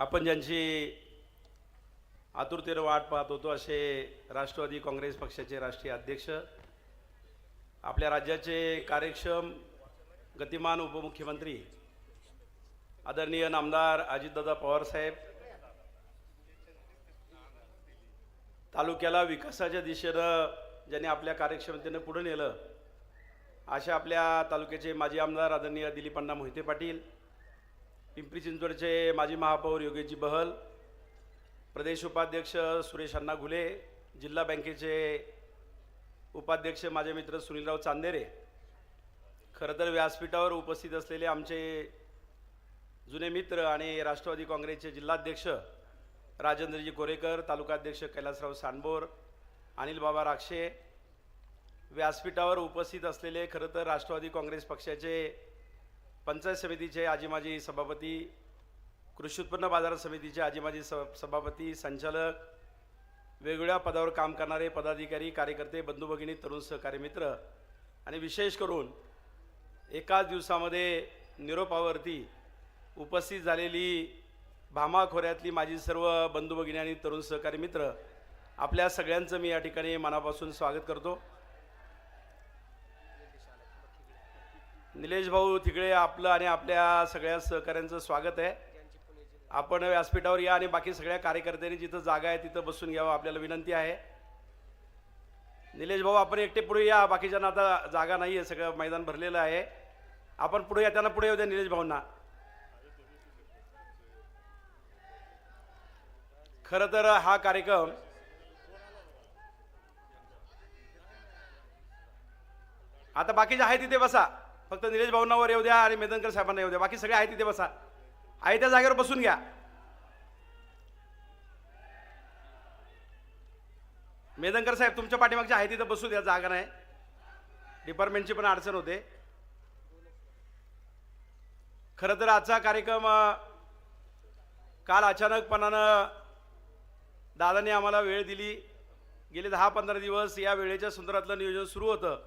आपण ज्यांची आतुरतेनं वाट पाहत होतो असे राष्ट्रवादी काँग्रेस पक्षाचे राष्ट्रीय अध्यक्ष आपल्या राज्याचे कार्यक्षम गतिमान उपमुख्यमंत्री आदरणीय नामदार अजितदादा पवारसाहेब तालुक्याला विकासाच्या दिशेनं ज्यांनी आपल्या कार्यक्षमतेनं पुढे नेलं अशा आपल्या तालुक्याचे माजी आमदार आदरणीय दिलीपण्णा मोहिते पाटील पिंपरी चिंचवडचे माजी महापौर योगेशजी बहल प्रदेश उपाध्यक्ष सुरेश अण्णा घुले जिल्हा बँकेचे उपाध्यक्ष माझे मित्र सुनीलराव चांदेरे खरं तर व्यासपीठावर उपस्थित असलेले आमचे जुने मित्र आणि राष्ट्रवादी काँग्रेसचे जिल्हाध्यक्ष राजेंद्रजी कोरेकर तालुकाध्यक्ष कैलासराव सांडबोर अनिल बाबा राक्षे व्यासपीठावर उपस्थित असलेले खरं तर राष्ट्रवादी काँग्रेस पक्षाचे पंचायत समितीचे आजी माजी सभापती कृषी उत्पन्न बाजार समितीचे आजी माजी स सभापती संचालक वेगवेगळ्या पदावर काम करणारे पदाधिकारी कार्यकर्ते बंधू भगिनी तरुण सहकारी मित्र आणि विशेष करून एकाच दिवसामध्ये निरोपावरती उपस्थित झालेली भामा खोऱ्यातली माझी सर्व बंधू भगिनी आणि तरुण सहकारी मित्र आपल्या सगळ्यांचं मी या ठिकाणी मनापासून स्वागत करतो. निलेश भाऊ तिकडे आपलं आणि आपल्या सगळ्या सहकाऱ्यांचं स्वागत आहे. आपण व्यासपीठावर या आणि बाकी सगळ्या कार्यकर्त्यांनी जिथं जागा आहे तिथं बसून घ्यावं आपल्याला विनंती आहे. निलेश भाऊ आपण एकटे पुढे या बाकीच्यांना आता जागा नाही आहे सगळं मैदान भरलेलं आहे. आपण पुढे या त्यांना पुढे येऊ द्या निलेश भाऊंना. खरं तर हा कार्यक्रम आता बाकीचे आहे तिथे बसा. फक्त निलेश भाऊंनावर येऊ द्या आणि मेदनकर साहेबांना येऊ द्या. बाकी सगळे आहे तिथे बसा. आहे त्या जागेवर बसून घ्या. मेदनकर साहेब तुमच्या पाठीमागच्या आहे तिथं बसू द्या जागा नाही. डिपार्टमेंटची पण अडचण होते. खरं तर आजचा कार्यक्रम काल अचानकपणानं दादाने आम्हाला वेळ दिली. गेले दहा पंधरा दिवस या वेळेच्या संदर्भातलं नियोजन सुरू होतं.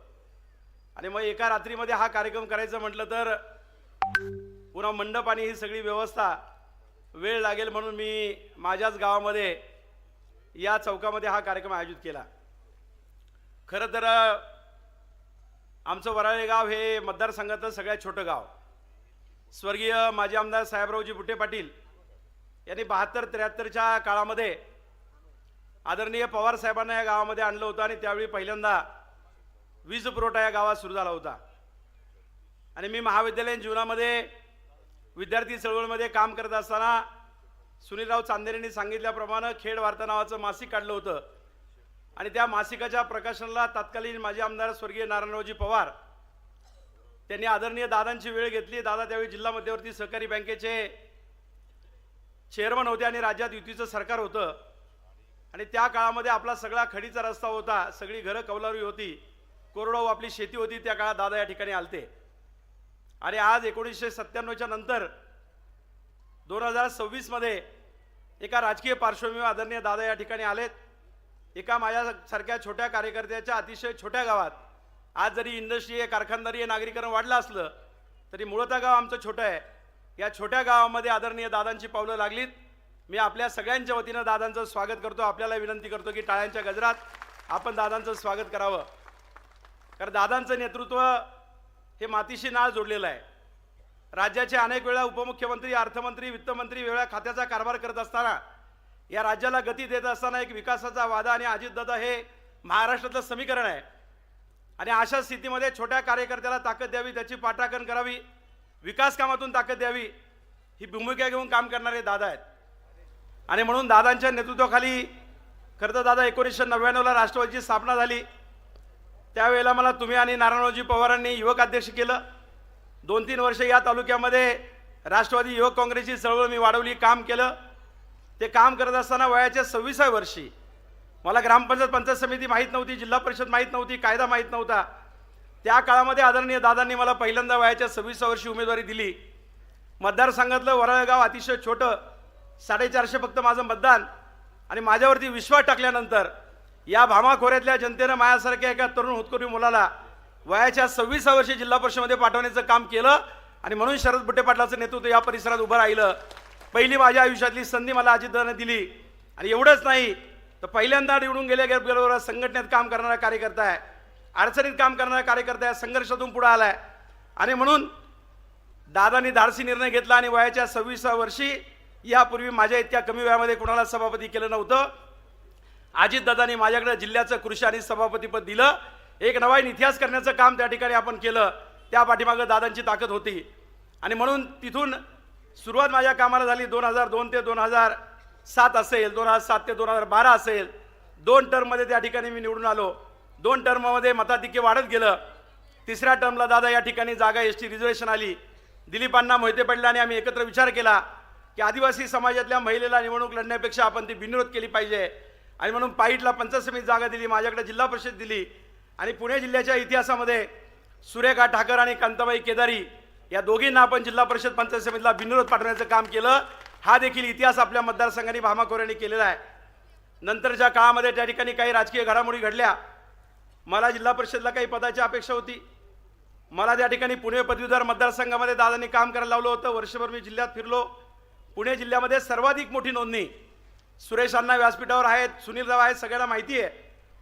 आणि मग एका रात्रीमध्ये हा कार्यक्रम करायचं म्हटलं तर पुन्हा मंडप आणि ही सगळी व्यवस्था वेळ लागेल म्हणून मी माझ्याच गावामध्ये या चौकामध्ये हा कार्यक्रम आयोजित केला. खरं तर आमचं वराळे गाव हे मतदारसंघातलं सगळ्यात छोटं गाव. स्वर्गीय माजी आमदार साहेबरावजी बुट्टे पाटील यांनी बहात्तर त्र्याहत्तरच्या काळामध्ये आदरणीय पवार साहेबांना या गावामध्ये आणलं होतं आणि त्यावेळी पहिल्यांदा वीज पुरवठा या गावात सुरू झाला होता. आणि मी महाविद्यालयीन जीवनामध्ये विद्यार्थी चळवळीमध्ये काम करत असताना सुनीलराव चांदेरेंनी सांगितल्याप्रमाणे खेड वार्ता नावाचं मासिक काढलं होतं. आणि त्या मासिकाच्या प्रकाशनाला तत्कालीन माजी आमदार स्वर्गीय नारायणरावजी पवार त्यांनी आदरणीय दादांची वेळ घेतली. दादा त्यावेळी जिल्हा मध्यवर्ती सहकारी बँकेचे चेअरमन होते आणि राज्यात युतीचं सरकार होतं. आणि त्या काळामध्ये आपला सगळा खडीचा रस्ता होता. सगळी घरं कौलारू होती. कोरडवाहू आपली शेती होती त्या काळात दादा या ठिकाणी आलते. आणि आज एकोणीसशे सत्त्याण्णवच्या नंतर दोन हजार सव्वीसमध्ये एका राजकीय पार्श्वभूमीवर आदरणीय दादा या ठिकाणी आलेत. एका माझ्यासारख्या छोट्या कार्यकर्त्याच्या अतिशय छोट्या गावात आज जरी इंडस्ट्री आहे कारखानदारी नागरीकरण वाढलं असलं तरी मुळतः गाव आमचं छोटं आहे. या छोट्या गावामध्ये आदरणीय दादांची पावलं लागलीत. मी आपल्या सगळ्यांच्या वतीनं दादांचं स्वागत करतो. आपल्याला विनंती करतो की टाळ्यांच्या गजरात आपण दादांचं स्वागत करावं. कारण दादांचं नेतृत्व हे मातीशी नाळ जोडलेलं आहे. राज्याचे अनेक वेळा उपमुख्यमंत्री अर्थमंत्री वित्तमंत्री वेगळ्या खात्याचा कारभार करत असताना या राज्याला गती देत असताना एक विकासाचा वादा आणि अजितदादा हे महाराष्ट्रातलं समीकरण आहे. आणि अशा स्थितीमध्ये छोट्या कार्यकर्त्याला ताकद द्यावी त्याची पाठाकण करावी विकास कामातून ताकद द्यावी ही भूमिका घेऊन काम करणारे दादा आहेत. आणि म्हणून दादांच्या नेतृत्वाखाली खरं तर दादा एकोणीसशे नव्याण्णवला राष्ट्रवादीची स्थापना झाली. त्यावेळेला मला तुम्ही आणि नारायणजी पवारांनी युवक अध्यक्ष केलं. दोन तीन वर्ष या तालुक्यामध्ये राष्ट्रवादी युवक काँग्रेसची चळवळ मी वाढवली काम केलं. ते काम करत असताना वयाच्या सव्वीसाव्या वर्षी मला ग्रामपंचायत पंचायत समिती माहीत नव्हती जिल्हा परिषद माहीत नव्हती कायदा माहीत नव्हता. त्या काळामध्ये आदरणीय दादांनी मला पहिल्यांदा वयाच्या सव्वीसाव्या वर्षी उमेदवारी दिली. मतदारसंघातलं वरळगाव अतिशय छोटं साडेचारशे फक्त माझं मतदान आणि माझ्यावरती विश्वास टाकल्यानंतर या भामा खोऱ्यातल्या जनतेनं माझ्यासारख्या एका तरुण होतकरी मुलाला वयाच्या सव्वीसा वर्षी जिल्हा परिषदेमध्ये पाठवण्याचं काम केलं आणि म्हणून शरद बुट्टे पाटलाचं नेतृत्व या परिसरात उभं राहिलं. पहिली माझ्या आयुष्यातली संधी मला अजितदानं दिली. आणि एवढंच नाही तर पहिल्यांदा निवडून गेल्या बरोबर संघटनेत काम करणारा कार्यकर्ता आहे. अडचणीत काम करणारा कार्यकर्ता आहे संघर्षातून आला आलाय आणि म्हणून दादानी धाडसी निर्णय घेतला आणि वयाच्या सव्वीसा वर्षी यापूर्वी माझ्या इतक्या कमी वयामध्ये कुणाला सभापती केलं नव्हतं. अजितदादांनी माझ्याकडे जिल्ह्याचं कृषी आणि सभापतीपद दिलं. एक नवाईन इतिहास करण्याचं काम त्या ठिकाणी आपण केलं. त्या पाठीमागं दादांची ताकद होती. आणि म्हणून तिथून सुरुवात माझ्या कामाला झाली. दोन हजार दोन ते दोन हजार सात असेल दोन हजार सात ते दोन हजार बारा असेल. दोन टर्ममध्ये त्या ठिकाणी मी निवडून आलो. दोन टर्ममध्ये मताधिक्य वाढत गेलं. तिसऱ्या टर्मला दादा या ठिकाणी जागा एस टी रिझर्वेशन आली. दिलीपांना मोहिते पडले आणि आम्ही एकत्र विचार केला की आदिवासी समाजातल्या महिलेला निवडणूक लढण्यापेक्षा आपण ती बिनविरोध केली पाहिजे. आणि म्हणून पाईटला पंचायत समिती जागा दिली माझ्याकडे जिल्हा परिषद दिली. आणि पुणे जिल्ह्याच्या इतिहासामध्ये सुरेखा ठाकर आणि कांताबाई केदारी या दोघींना आपण जिल्हा परिषद पंचायत समितीला बिनविरोध पाठवण्याचं काम केलं. हा देखील इतिहास आपल्या मतदारसंघाने भामाकोऱ्यांनी केलेला आहे. नंतरच्या काळामध्ये त्या ठिकाणी काही राजकीय घडामोडी घडल्या. मला जिल्हा परिषदला काही पदाची अपेक्षा होती. मला त्या ठिकाणी पुणे पदवीधर मतदारसंघामध्ये दादांनी काम करायला लावलं होतं. वर्षभर मी जिल्ह्यात फिरलो. पुणे जिल्ह्यामध्ये सर्वाधिक मोठी नोंदणी सुरेश अण्णा व्यासपीठावर आहेत सुनीलराव आहेत सगळ्यांना माहिती आहे.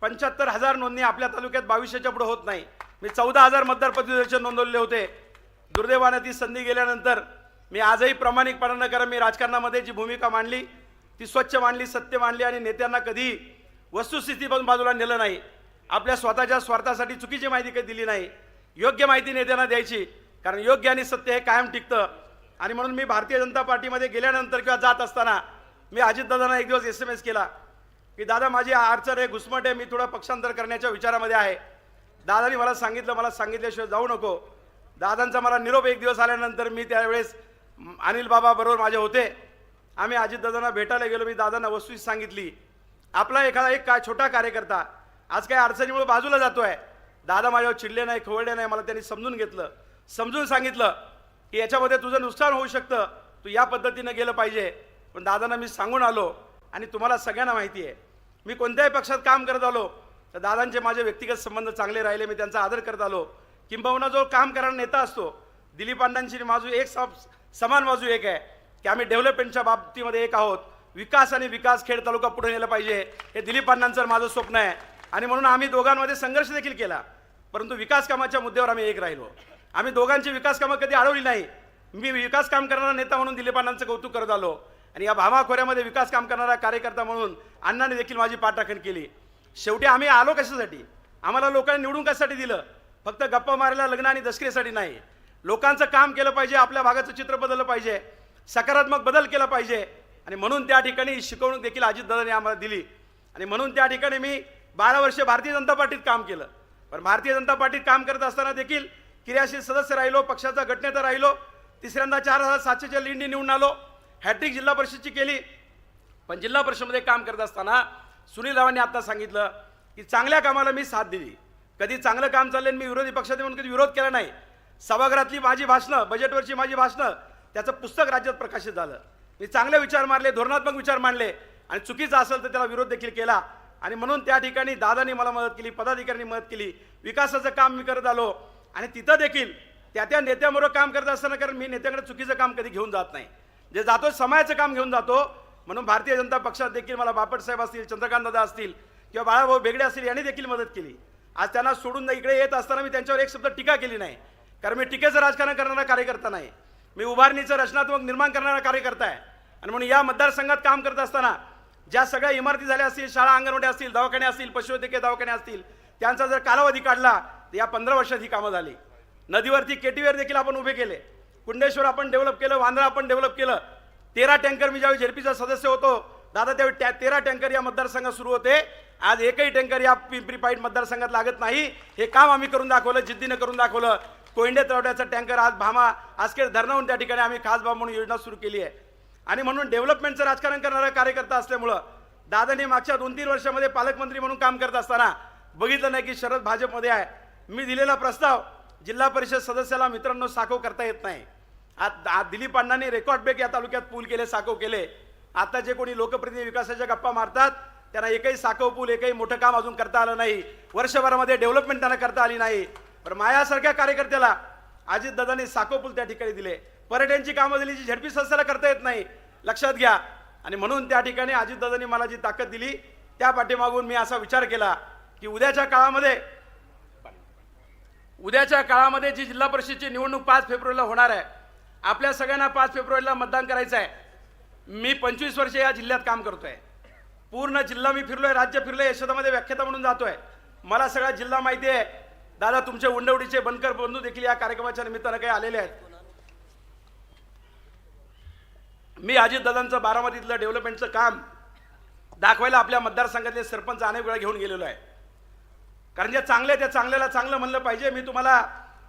पंच्याहत्तर हजार नोंदणी आपल्या तालुक्यात बावीसशेच्या पुढे होत नाही. मी चौदा हजार मतदार प्रतिनिधीचे नोंदवलेले होते. दुर्दैवानं ती संधी गेल्यानंतर मी आजही प्रामाणिकपणानं कारण मी राजकारणामध्ये जी भूमिका मांडली ती स्वच्छ मांडली सत्य मांडली आणि नेत्यांना कधी वस्तुस्थिती पण बाजूला नेलं नाही. आपल्या स्वतःच्या स्वार्थासाठी चुकीची माहिती कधी दिली नाही. योग्य माहिती नेत्यांना द्यायची कारण योग्य आणि सत्य हे कायम टिकतं. आणि म्हणून मी भारतीय जनता पार्टीमध्ये गेल्यानंतर किंवा जात असताना मी अजितदादांना एक दिवस एस एम एस केला की दादा माझी अडचण आहे घुसमट आहे मी थोडं पक्षांतर करण्याच्या विचारामध्ये आहे. दादानी मला सांगितलं मला सांगितल्याशिवाय जाऊ नको. दादांचा मला निरोप एक दिवस आल्यानंतर मी त्यावेळेस अनिल बाबा बरोबर माझे होते. आम्ही अजितदादांना भेटायला गेलो मी दादांना वस्तू सांगितली आपला एखादा एक काय छोटा कार्यकर्ता आज काही अडचणीमुळे बाजूला जातो आहे दादा माझ्यावर चिडले नाही खवळले नाही मला त्यांनी समजून घेतलं. समजून सांगितलं की याच्यामध्ये तुझं नुकसान होऊ शकतं. तू या पद्धतीनं गेलं पाहिजे. पण दादांना मी सांगून आलो आणि तुम्हाला सगळ्यांना माहिती आहे. मी कोणत्याही पक्षात काम करत आलो तर दादांचे माझे व्यक्तिगत संबंध चांगले राहिले मी त्यांचा आदर करत आलो. किंबहुना जो काम करणारा नेता असतो. दिलीप अण्णांची बाजू एक सम- समान बाजू एक आहे की आम्ही डेव्हलपमेंटच्या बाबतीमध्ये एक आहोत. विकास आणि विकास खेड तालुका पुढे नेला पाहिजे हे दिलीप अण्णांचं माझं स्वप्न आहे. आणि म्हणून आम्ही दोघांमध्ये संघर्ष देखील केला. परंतु विकास कामाच्या मुद्द्यावर आम्ही एक राहिलो. आम्ही दोघांची विकास कामं कधी अडवली नाही. मी विकास काम करणारा नेता म्हणून दिलीपांनांचं कौतुक करत आलो. आणि या भामाखोऱ्यामध्ये विकास काम करणारा कार्यकर्ता म्हणून अण्णाने देखील माझी पाठराखण केली. शेवटी आम्ही आलो कशासाठी? आम्हाला लोकांनी निवडून कशासाठी दिलं? फक्त गप्पा मारायला लग्न आणि दसऱ्यासाठी नाही. लोकांचं काम केलं पाहिजे आपल्या भागाचं चित्र बदललं पाहिजे सकारात्मक बदल केला पाहिजे. आणि म्हणून त्या ठिकाणी शिकवणूक देखील अजितदादाने आम्हाला दिली. आणि म्हणून त्या ठिकाणी मी बारा वर्ष भारतीय जनता पार्टीत काम केलं. पण भारतीय जनता पार्टीत काम करत असताना देखील क्रियाशील सदस्य राहिलो पक्षाचा गटनेता राहिलो तिसऱ्यांदा चार हजार सातशेच्या लिंडी निवडून आलो. हॅट्रिक जिल्हा परिषदची केली. पण जिल्हा परिषदमध्ये काम करत असताना सुनील रावांनी आता सांगितलं की चांगल्या कामाला मी साथ दिली. कधी चांगलं काम चाललं आणि मी विरोधी पक्षात म्हणून कधी विरोध केला नाही. सभागृहातली माझी भाषणं बजेटवरची माझी भाषणं त्याचं पुस्तक राज्यात प्रकाशित झालं. मी चांगले विचार मारले धोरणात्मक विचार मांडले आणि चुकीचं असेल तर त्याला विरोध देखील केला. आणि म्हणून त्या ठिकाणी दादांनी मला मदत केली पदाधिकाऱ्यांनी मदत केली. विकासाचं काम मी करत आलो. आणि तिथं देखील त्या त्या नेत्याबरोबर काम करत असताना कारण मी नेत्याकडे चुकीचं काम कधी घेऊन जात नाही. जे जातो समाजाचं काम घेऊन जातो. म्हणून भारतीय जनता पक्षात देखील मला बापट साहेब असतील चंद्रकांत दादा असतील किंवा बाळाभाऊ बेगडे असतील यांनी देखील मदत केली. आज त्यांना सोडून इकडे येत असताना मी त्यांच्यावर एक शब्द टीका केली नाही. कारण मी टीकेचं राजकारण करणारा कार्यकर्ता नाही. मी उभारणीचं रचनात्मक निर्माण करणारा कार्यकर्ता आहे. आणि म्हणून या मतदारसंघात काम करत असताना ज्या सगळ्या इमारती झाल्या असतील शाळा अंगणवाडी असतील दवाखाने असतील पशुवैद्यकीय दवाखाने असतील त्यांचा जर कालावधी काढला तर या पंधरा वर्षात ही कामं झाली. नदीवरती केटीवर देखील आपण उभे केले. कुंडेश्वर आपण डेव्हलप केलं वांद्रा आपण डेव्हलप केलं. तेरा टँकर मी ज्यावेळी झेडपीचा सदस्य होतो दादा त्यावेळी त्या तेरा टँकर या मतदारसंघात सुरू होते. आज एकही टँकर या पिंपरी पाईट मतदारसंघात लागत नाही. हे काम आम्ही करून दाखवलं जिद्दीनं करून दाखवलं. कोयंडे तळवड्याचा टँकर आज भामा आजकेर धरणाहून त्या ठिकाणी आम्ही खास भाव म्हणून योजना सुरू केली आहे. आणि म्हणून डेव्हलपमेंटचं राजकारण करणारा कार्यकर्ता असल्यामुळं दादांनी मागच्या दोन तीन वर्षामध्ये पालकमंत्री म्हणून काम करत असताना बघितलं नाही की शरद भाजपमध्ये आहे. मी दिलेला प्रस्ताव जिल्हा परिषद सदस्याला मित्रांनो साखव करता येत नाही. आज दिलीप अण्णांनी रेकॉर्ड ब्रेक या तालुक्यात पूल केले साखव केले. आता जे कोणी लोकप्रतिनिधी विकासाच्या गप्पा मारतात त्यांना एकही साखव पूल एकही मोठं काम अजून करता आलं नाही. वर्षभरामध्ये डेव्हलपमेंट त्यांना करता आली नाही. पण मायासारख्या कार्यकर्त्याला अजित दादांनी साखव पूल त्या ठिकाणी दिले. पर्यटनची कामं दिली जी झडपी संस्थेला करता येत नाही. लक्षात घ्या. आणि म्हणून त्या ठिकाणी अजितदादांनी मला जी ताकद दिली त्या पाठीमागून मी असा विचार केला की उद्याच्या काळामध्ये उद्याच्या काळामध्ये जी जिल्हा परिषदची निवडणूक पाच फेब्रुवारीला होणार आहे आपल्या सगळ्यांना पाच फेब्रुवारीला मतदान करायचं आहे. मी पंचवीस वर्ष या जिल्ह्यात काम करतो आहे पूर्ण जिल्हा मी फिरलो आहे राज्य फिरलो आहे यशोदामध्ये व्याख्याता म्हणून जातो आहे मला सगळा जिल्हा माहिती आहे. दादा तुमचे उंडवडीचे बनकर बंधू देखील या कार्यक्रमाच्या निमित्तानं काही आलेले आहेत. मी अजितदादांचं बारामतीतलं डेव्हलपमेंटचं काम दाखवायला आपल्या मतदारसंघातले सरपंच अनेक वेळा घेऊन गेलेलो आहे. कारण ज्या चांगल्या त्या चांगल्याला चांगलं म्हणलं पाहिजे. मी तुम्हाला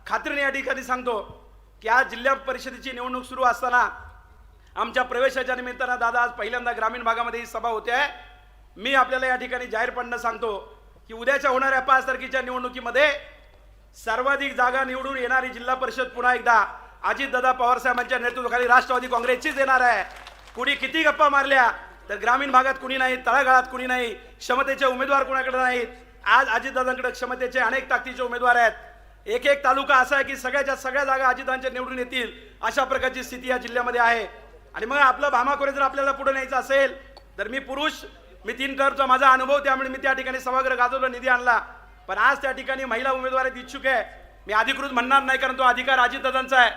खात्रीने या ठिकाणी सांगतो की आज जिल्हा परिषदेची निवडणूक सुरू असताना आमच्या प्रवेशाच्या निमित्तानं दादा आज पहिल्यांदा ग्रामीण भागामध्ये ही सभा होते. आहे मी आपल्याला या ठिकाणी जाहीरपणे सांगतो की उद्याच्या होणाऱ्या पाच तारखेच्या निवडणुकीमध्ये सर्वाधिक जागा निवडून येणारी जिल्हा परिषद पुन्हा एकदा अजितदादा पवारसाहेबांच्या नेतृत्वाखाली राष्ट्रवादी काँग्रेसचीच येणार आहे. कुणी किती गप्पा मारल्या तर ग्रामीण भागात कुणी नाही तळागाळात कुणी नाही क्षमतेचे उमेदवार कुणाकडे नाहीत आज अजितदादांकडे क्षमतेचे अनेक ताकदीचे उमेदवार आहेत. एक एक तालुका असा आहे की सगळ्याच्या सगळ्या जागा अजितदादांच्या निवडून येतील अशा प्रकारची स्थिती या जिल्ह्यामध्ये आहे. आणि मग आपलं भामाखोरे जर आपल्याला पुढे न्यायचं असेल तर मी पुरुष मी तीन टर्मचा माझा अनुभव त्यामुळे मी त्या ठिकाणी सभागृह गाजवलं निधी आणला. पण आज त्या ठिकाणी महिला उमेदवार इच्छुक आहे. मी अधिकृत म्हणणार नाही कारण तो अधिकार अजितदादांचा आहे.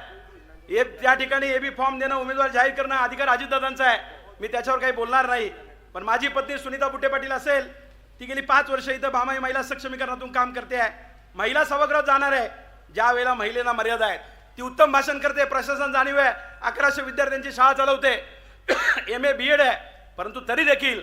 ए त्या ठिकाणी ए बी फॉर्म देणं उमेदवार जाहीर करणं अधिकार अजितदादांचा आहे. मी त्याच्यावर काही बोलणार नाही. पण माझी पत्नी सुनीता बुट्टे पाटील असेल ती गेली पाच वर्ष इथं भामाई महिला सक्षमीकरणातून काम करते आहे. महिला सभागृहात जाणार आहे. ज्या वेळेला महिलेला मर्यादा आहेत. ती उत्तम भाषण करते प्रशासन जाणीव आहे. अकराशे विद्यार्थ्यांची शाळा चालवते. एम ए बी एड आहे. परंतु तरी देखील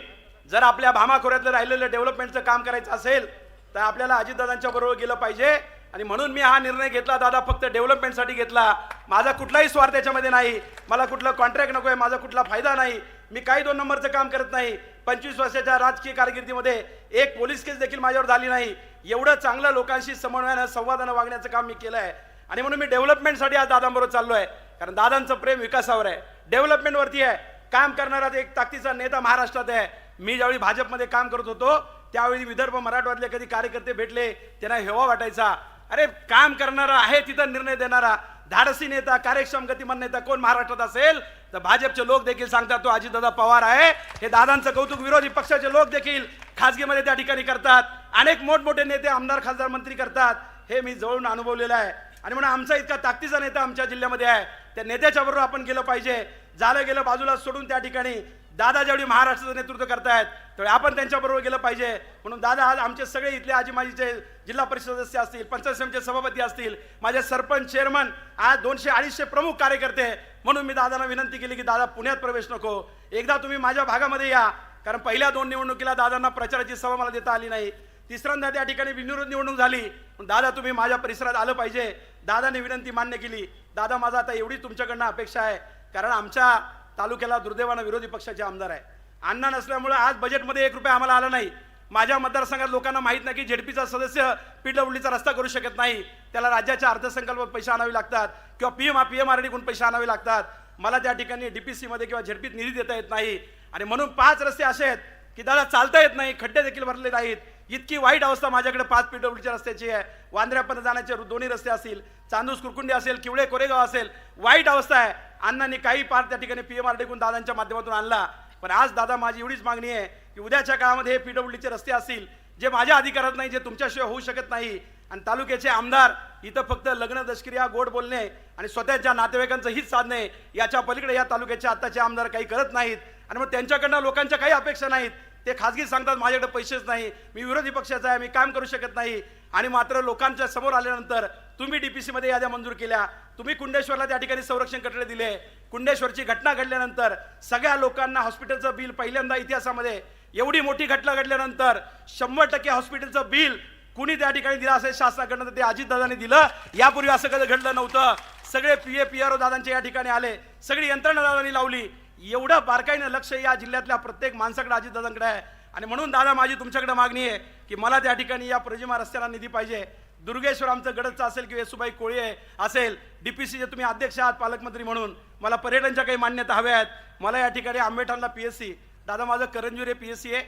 जर आपल्या भामाखोऱ्यातलं राहिलेलं डेव्हलपमेंटचं काम करायचं असेल तर आपल्याला अजितदादांच्या बरोबर गेलं पाहिजे. आणि म्हणून मी हा निर्णय घेतला दादा फक्त डेव्हलपमेंटसाठी घेतला. माझा कुठलाही स्वार्थ याच्यामध्ये नाही. मला कुठला कॉन्ट्रॅक्ट नको आहे माझा कुठला फायदा नाही. मी काही दोन नंबरचं काम करत नाही. पंचवीस वर्षाच्या राजकीय कारकिर्दीमध्ये एक पोलीस केस देखील माझ्यावर झाली नाही. एवढं चांगलं लोकांशी समन्वयानं संवादानं वागण्याचं काम मी केलं आहे आणि म्हणून मी डेव्हलपमेंटसाठी आज दादांबरोबर चाललो आहे कारण दादांचं प्रेम विकासावर आहे. डेव्हलपमेंटवरती आहे. काम करणारा एक ताकदीचा नेता महाराष्ट्रात आहे. मी ज्यावेळी भाजपमध्ये काम करत होतो त्यावेळी विदर्भ मराठवाड्यातले कधी कार्यकर्ते भेटले त्यांना हेवा वाटायचा. अरे काम करणारा आहे तिथं निर्णय देणारा. धाडसी नेता कार्यक्षम गतिमान नेता कोण महाराष्ट्रात असेल? तर भाजपचे लोक देखील सांगतात तो अजितदादा पवार आहे. हे दादांचं कौतुक विरोधी पक्षाचे लोक देखील खासगीमध्ये त्या ठिकाणी करतात. अनेक मोठमोठे नेते आमदार खासदार मंत्री करतात. हे मी जवळून अनुभवलेलं आहे. आणि म्हणून आमचा इतका ताकदीचा नेता आमच्या जिल्ह्यामध्ये आहे. त्या नेत्याच्या बरोबर आपण गेलं पाहिजे. झालं गेलं बाजूला सोडून त्या ठिकाणी दादा ज्यावेळी महाराष्ट्राचं नेतृत्व करतायत त्यावेळी आपण त्यांच्याबरोबर गेलं पाहिजे. म्हणून दादा आज आमचे सगळे इथले आजी माजीचे जिल्हा परिषद सदस्य असतील पंचायत समितीचे सभापती असतील माझे सरपंच चेअरमन आज दोनशे अडीचशे प्रमुख कार्यकर्ते म्हणून मी दादांना विनंती केली की दादा पुण्यात प्रवेश नको. एकदा तुम्ही माझ्या भागामध्ये या कारण पहिल्या दोन निवडणुकीला दादांना प्रचाराची सभा मला देता आली नाही. तिसऱ्यांदा त्या ठिकाणी बिनविरोध निवडणूक झाली. पण दादा तुम्ही माझ्या परिसरात आलं पाहिजे. दादाने विनंती मान्य केली. दादा माझा आता एवढी तुमच्याकडनं अपेक्षा आहे. कारण आमच्या तालुक्याला दुर्दैवानं विरोधी पक्षाचे आमदार आहे. अण्णा नसल्यामुळे आज बजेटमध्ये एक रुपया आम्हाला आला नाही. माझ्या मतदारसंघात लोकांना माहीत नाही की झेडपीचा सदस्य पीडब्ल्यूडीचा रस्ता करू शकत नाही. त्याला राज्याच्या अर्थसंकल्पात पैसे आणावे लागतात किंवा P M P M R डीकडून पैसे आणावे लागतात. मला त्या ठिकाणी डी पी सीमध्ये किंवा झेडपीत निधी देता येत नाही. आणि म्हणून पाच रस्ते असे आहेत की दादा चालता येत नाही खड्डे देखील भरले नाहीत. इतकी वाईट अवस्था माझ्याकडे पाच पी डब्ल्यूच्या रस्त्याची आहे. वांद्र्यापर्यंत जाण्याचे दोन्ही रस्ते असतील चांदूस कुरकुंडी असेल किवळे कोरेगाव असेल वाईट अवस्था आहे. अण्णांनी काही पार त्या ठिकाणी पी एम आरकडून दादांच्या माध्यमातून आणला. पण आज दादा माझी एवढीच मागणी आहे की उद्याच्या काळामध्ये हे पी डब्ल्यूचे रस्ते असतील जे माझ्या अधिकारात नाही जे तुमच्याशिवाय होऊ शकत नाही आणि तालुक्याचे आमदार इथं फक्त लग्न दशक्रिया गोड बोलणे आणि स्वतःच्या नातेवाईकांचं हित साधणे याच्या पलीकडे या तालुक्याचे आत्ताचे आमदार काही करत नाहीत. आणि मग त्यांच्याकडनं लोकांच्या काही अपेक्षा नाहीत. ते खाजगी सांगतात माझ्याकडे पैसेच नाही मी विरोधी पक्षाचा आहे मी काम करू शकत नाही. आणि मात्र लोकांच्या समोर आल्यानंतर तुम्ही डी पी सीमध्ये याद्या मंजूर केल्या. तुम्ही कुंडेश्वरला त्या ठिकाणी संरक्षण कटडे दिले. कुंडेश्वरची घटना घडल्यानंतर सगळ्या लोकांना हॉस्पिटलचं बिल पहिल्यांदा इतिहासामध्ये एवढी मोठी घटना घडल्यानंतर शंभर टक्के हॉस्पिटलचं बिल कुणी त्या ठिकाणी दिलं असेल शासनाकडनं तर ते अजितदादांनी दिलं. यापूर्वी असं कधी घडलं नव्हतं. सगळे P A P R O दादांचे या ठिकाणी आले. सगळी यंत्रणा दादांनी लावली. एवढं बारकाईनं लक्ष या जिल्ह्यातल्या प्रत्येक माणसाकडे अजितदादांकडे आहे. आणि म्हणून दादा माझी तुमच्याकडे मागणी आहे की मला त्या ठिकाणी या प्रजिमा रस्त्याला निधी पाहिजे. दुर्गेश्वर आमचं गडचं असेल किंवा येसुबाई कोळी असेल डी पी सीचे तुम्ही अध्यक्ष आहात पालकमंत्री म्हणून. मला पर्यटनच्या काही मान्यता हव्या आहेत. मला या ठिकाणी आंबेठाणला पी एस सी दादा माझं करंजुरे पी एस सी आहे.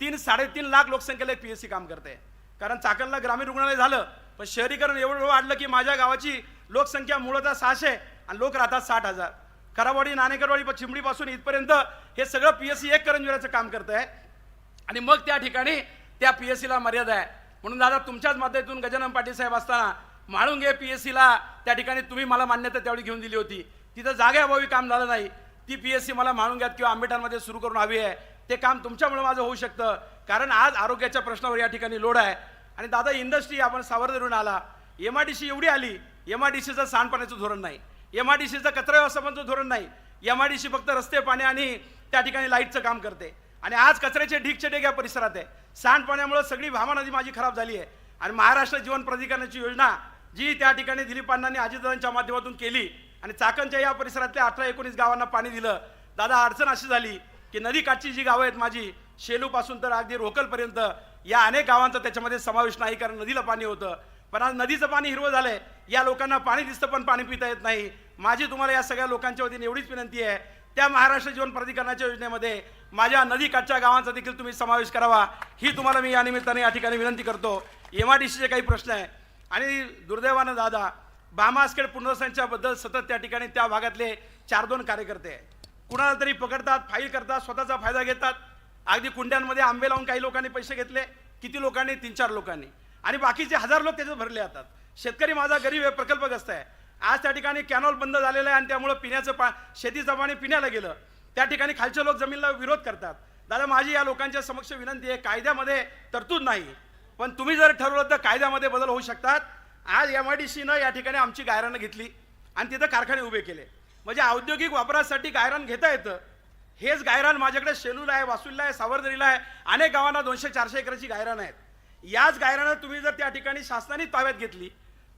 तीन साडेतीन लाख लोकसंख्येला पी एस सी काम करते कारण चाकणला ग्रामीण रुग्णालय झालं पण शहरीकरण एवढं वाढलं की माझ्या गावाची लोकसंख्या मूळतः सहाशे आणि लोक राहतात साठ हजार. खराबवाडी नाणेकरवाडी चिंबडीपासून इथपर्यंत हे सगळं पी एस सी एक करंजविराचं काम करत आहे आणि मग त्या ठिकाणी त्या पी एस सीला मर्यादा आहे. म्हणून दादा तुमच्याच माध्यमातून गजानन पाटील साहेब असताना म्हाळुंगे पी एस सीला त्या ठिकाणी तुम्ही मला मान्यता त्यावेळी घेऊन दिली होती. तिथं जागेअभावी काम झालं नाही. ती पी एस सी मला म्हाळुंग्यात किंवा आंबेठांमध्ये सुरू करून हवी आहे. ते काम तुमच्यामुळे माझं होऊ शकतं. कारण आज आरोग्याच्या प्रश्नावर या ठिकाणी लोड आहे. आणि दादा इंडस्ट्री आपण सावरधरून आला. एम आय डी सी एवढी आली. एम आय डी सीचं सांडपाण्याचं धोरण नाही. एम आय डी सीचं कचरा व्यवस्थापनचं धोरण नाही. एम आय डी सी फक्त रस्ते पाणी आणि त्या ठिकाणी लाईटचं काम करते. आणि आज कचऱ्याचे ढीकचे ढेक या परिसरात आहे. सांडपाण्यामुळे सगळी भामा नदी माझी खराब झाली आहे. आणि महाराष्ट्र जीवन प्राधिकरणाची योजना जी त्या ठिकाणी दिलीप अण्णांनी अजितदादांच्या माध्यमातून केली आणि चाकणच्या या परिसरातल्या अठरा एकोणीस गावांना पाणी दिलं. दादा अडचण अशी झाली की नदीकाठची जी गावं आहेत माझी शेलूपासून तर अगदी रोकलपर्यंत या अनेक गावांचा त्याच्यामध्ये समावेश नाही कारण नदीला पाणी होतं. पण आज नदीचं पाणी हिरवं झालं आहे या लोकांना पाणी दिसतं पण पाणी पिता येत नाही. माझी तुम्हाला या सगळ्या लोकांच्या वतीने एवढीच विनंती आहे. त्या महाराष्ट्र जीवन प्राधिकरणाच्या योजनेमध्ये माझ्या नदीकाठच्या गावांचा देखील तुम्ही समावेश करावा. ही तुम्हाला मी या निमित्ताने या ठिकाणी विनंती करतो. एम आय डी सीचे काही प्रश्न आहे. आणि दुर्दैवानं दादा बामास्केड पुनर्वसनच्याबद्दल सतत त्या ठिकाणी त्या भागातले चार दोन कार्यकर्ते आहे. कुणाला तरी पकडतात फाईल करतात स्वतःचा फायदा घेतात. अगदी कुंड्यांमध्ये आंबे लावून काही लोकांनी पैसे घेतले. किती लोकांनी? तीन चार लोकांनी. आणि बाकीचे हजार लोक त्याच्यात भरले जातात. शेतकरी माझा गरीब आहे प्रकल्पग्रस्त आहे. आज त्या ठिकाणी कॅनॉल बंद झालेला आहे आणि त्यामुळं पिण्याचं पा शेतीचं पाणी पिण्याला गेलं. त्या ठिकाणी खालचे लोक जमीनला विरोध करतात. दादा माझी या लोकांच्या समक्ष विनंती आहे कायद्यामध्ये तरतूद नाही. पण तुम्ही जर ठरवलं तर कायद्यामध्ये बदल होऊ शकतात. आज एम आय डी सीनं या ठिकाणी आमची गायरानं घेतली आणि तिथं कारखाने उभे केले. म्हणजे औद्योगिक वापरासाठी गायरान घेता येतं. हेच गायरान माझ्याकडे शेलूला आहे वासुलला आहे सावरदरीला आहे. अनेक गावांना दोनशे चारशे एकराची गायरान आहेत. याच गायरानं तुम्ही जर त्या ठिकाणी शासनाने ताब्यात घेतली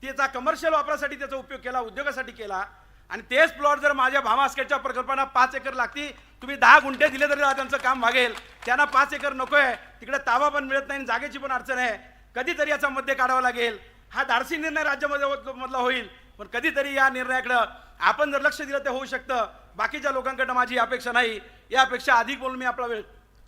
त्याचा कमर्शियल वापरासाठी त्याचा उपयोग केला उद्योगासाठी केला आणि तेच प्लॉट जर माझ्या भामास्केटच्या प्रकल्पांना पाच एकर लागती तुम्ही दहा गुंठे दिले तरी त्यांचं काम भागेल त्यांना पाच एकर नको आहे तिकडे ताबा पण मिळत नाही आणि जागेची पण अडचण आहे. कधीतरी याचा मध्य काढावा लागेल. हा धाडसी निर्णय राज्यामध्ये मधला होईल पण कधीतरी या निर्णयाकडं आपण जर लक्ष दिलं ते होऊ शकतं. बाकीच्या लोकांकडनं माझी अपेक्षा नाही. यापेक्षा अधिक बोलून मी आपला वेळ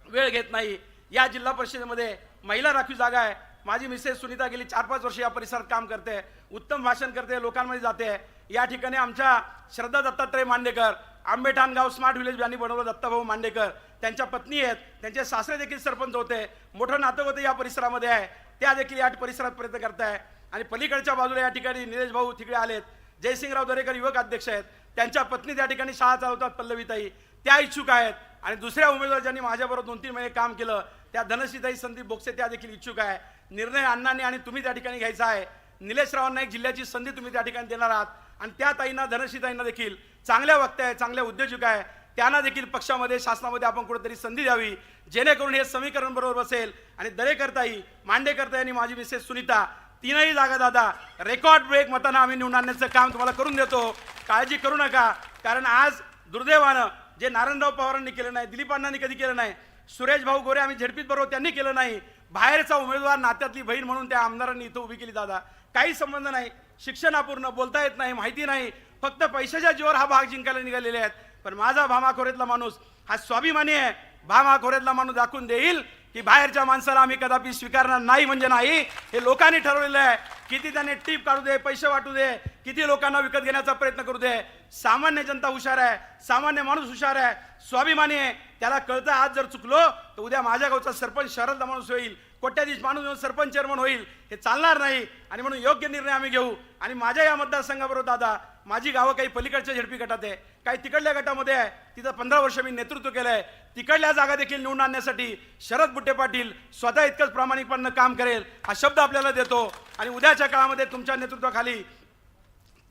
वेळ घेत नाही. या जिल्हा परिषदेमध्ये महिला राखीव जागा आहे. माझी मिसेस सुनीता गेली चार पाच वर्ष या परिसरात काम करते. उत्तम भाषण करते लोकांमध्ये जाते. या ठिकाणी आमच्या श्रद्धा दत्तात्रय मांडेकर आंबेठाणगाव स्मार्ट विलेज यांनी बनवलं दत्ताभाऊ मांडेकर. त्यांच्या पत्नी आहेत. त्यांचे सासरे देखील सरपंच होते. मोठं नातं होतं या परिसरामध्ये आहे. त्या देखील या परिसरात प्रयत्न आहे आणि पलीकडच्या बाजूला या ठिकाणी निलेश भाऊ तिकडे आलेत. जयसिंगराव दरेकर युवक अध्यक्ष आहेत. त्यांच्या पत्नी त्या ठिकाणी शाळा चालवतात पल्लवीताई. त्या इच्छुक आहेत. आणि दुसऱ्या उमेदवार ज्यांनी माझ्याबरोबर दोन तीन महिने काम केलं त्या धनश्रीताई संदीप बोक्से त्या देखील इच्छुक आहे. निर्णय अण्णांनी आणि तुम्ही त्या ठिकाणी घ्यायचा आहे. निलेश रावांना एक जिल्ह्याची संधी तुम्ही त्या ठिकाणी देणार आहात. आणि त्या ताईंना धनश्रीताईंना देखील चांगल्या वक्त्या आहे चांगल्या उद्योजक आहे. त्यांना देखील पक्षामध्ये शासनामध्ये आपण कुठेतरी संधी द्यावी. जेणेकरून हे समीकरण बरोबर बसेल. आणि दरेकरताई मांडेकरताई आणि माझी मिसेस सुनीता तीनही जागा दादा रेकॉर्ड ब्रेक मतानं आम्ही निवडून आणण्याचं काम तुम्हाला करून देतो. काळजी करू नका. कारण आज दुर्दैवानं जे नारायणराव पवारांनी केलं नाही दिलीप अण्णांनी कधी केलं नाही सुरेश भाऊ गोरे आम्ही झडपीत बरोबर त्यांनी केलं नाही. बाहेरचा उमेदवार नात्यातली बहीण म्हणून त्या आमदारांनी इथं उभी केली दादा. काही संबंध नाही. शिक्षण अपूर्ण बोलता येत नाही माहिती नाही. फक्त पैशाच्या जीवर हा भाग जिंकायला निघालेले आहेत. पण माझा भामाखोरेतला माणूस हा स्वाभिमानी आहे. भामाखोरेतला माणूस दाखवून देईल की बाहेरच्या माणसाला आम्ही कदापि स्वीकारणार नाही म्हणजे नाही. हे लोकांनी ठरवलेलं आहे. किती त्याने टीप काढू दे पैसे वाटू दे किती लोकांना विकत घेण्याचा प्रयत्न करू दे. सामान्य जनता हुशार आहे सामान्य माणूस हुशार आहे स्वाभिमानी आहे. त्याला कळतं आज जर चुकलो तर उद्या माझ्या गावचा सरपंच शहरातला माणूस होईल. कोट्याधीश माणूस येऊन सरपंच चेअरमन होईल हे चालणार नाही. आणि म्हणून योग्य निर्णय आम्ही घेऊ. आणि माझ्या या मतदारसंघाबरोबर दादा माझी गावं काही पलीकडच्या झेडपी गटात आहे काही तिकडल्या गटामध्ये आहे. तिथं पंधरा वर्ष मी नेतृत्व केलं आहे तिकडल्या जागा देखील निवडून आणण्यासाठी शरद बुट्टे पाटील स्वतः इतकंच प्रामाणिकपणानं काम करेल हा शब्द आपल्याला देतो. आणि उद्याच्या काळामध्ये तुमच्या नेतृत्वाखाली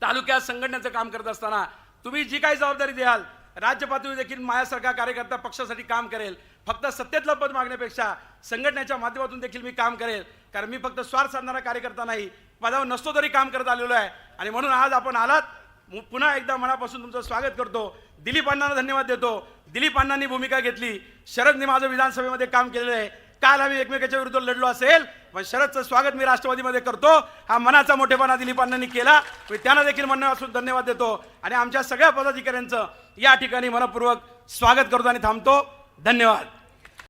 तालुक्यात संघटनेचं काम करत असताना तुम्ही जी काही जबाबदारी द्याल राज्य पातळीवर देखील माझ्यासारखा कार्यकर्ता पक्षासाठी काम करेल. फक्त सत्तेतलं पद मागण्यापेक्षा संघटनेच्या माध्यमातून देखील मी काम करेल. कारण मी फक्त स्वार्थ साधणारा कार्यकर्ता नाही पदावर नसतो तरी काम करत आलेलो आहे. आणि म्हणून आज आपण आलात. पुन्हा एकदा मनापासून तुमचं स्वागत करतो. दिलीप अण्णांना धन्यवाद देतो. दिलीप अण्णांनी भूमिका घेतली. शरदने माझं विधानसभेमध्ये काम केलेलं आहे. काल आम्ही एकमेकाच्या विरुद्ध लढलो असेल पण शरदचं स्वागत मी राष्ट्रवादीमध्ये करतो. हा मनाचा मोठेपणा दिलीप अण्णांनी केला. मी त्यांना देखील मनापासून धन्यवाद देतो. आणि आमच्या सगळ्या पदाधिकाऱ्यांचं या ठिकाणी मनपूर्वक स्वागत करतो आणि थांबतो. धन्यवाद.